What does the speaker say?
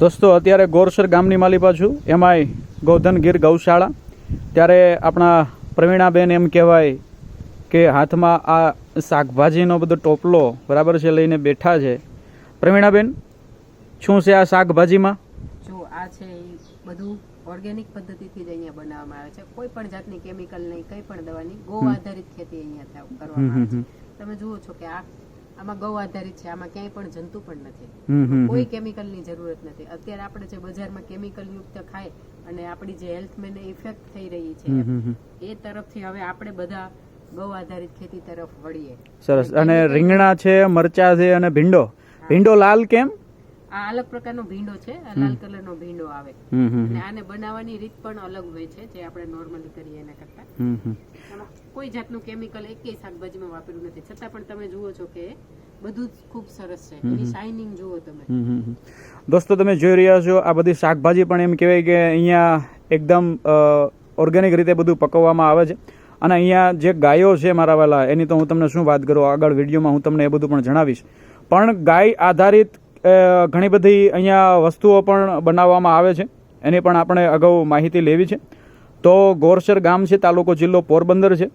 દોસ્તો અત્યારે ગોરસર ગામની માલિપા છું એમાંય ગોધન ગીર ગૌશાળા. ત્યારે આપણા પ્રવીણાબેન એમ કહેવાય કે હાથમાં આ શાકભાજીનો બધો ટોપલો બરાબર છે લઈને બેઠા છે. પ્રવીણાબેન શું છે આ શાકભાજીમાં? જો આ છે બધું ઓર્ગેનિક પદ્ધતિથી જ અહીંયા બનાવવામાં આવે છે. કોઈ પણ જાતની કેમિકલ નહીં કંઈ પણ દવાની ગૌ આધારિત ખેતી અહીંયા કરવામાં આવે છે. તમે જુઓ છો કે આ આમાં ગૌ આધારિત છે આમાં ક્યાંય પણ જંતુ પણ નથી. કોઈ કેમિકલની જરૂરત નથી. અત્યારે આપણે જે બજારમાં કેમિકલ યુક્ત ખાય અને આપણી જે હેલ્થ મેને ઇફેક્ટ થઈ રહી છે. એ તરફથી હવે આપણે બધા ગૌ આધારિત ખેતી તરફ વળીએ. સરસ. અને રીંગણા છે મરચા છે અને ભીંડો. ભીંડો લાલ કેમ? આ અલગ પ્રકારનો ભીંડો છે લાલ કલરનો ભીંડો આવે. અને આને બનાવવાની રીત પણ અલગ હોય છે જે આપણે નોર્મલી કરીએ એના કરતા. કોઈ જાતનું કેમિકલ એકેય શાકભાજીમાં વાપર્યું નથી. છતાં પણ તમે જુઓ છો કે બધું જ ખૂબ સરસ છે. એની શાઇનિંગ જુઓ તમે. દોસ્તો તમે જોઈ રહ્યા છો આ બધી શાકભાજી પણ એમ કહેવાય કે અહીંયા એકદમ ઓર્ગેનિક રીતે બધું પકવવામાં આવે છે. અને અહીંયા જે ગાયો છે મારા વાલા એની તો હું તમને શું વાત કરું આગળ વિડીયોમાં હું તમને એ બધું પણ જણાવીશ. પણ ગાય આધારિત ઘણી બધી અહીંયા વસ્તુઓ પણ બનાવવામાં આવે છે. એની પણ આપણે અગાઉ માહિતી લેવી છે. તો ગોરસર ગામ છે, તાલુકો જિલ્લો પોરબંદર છે.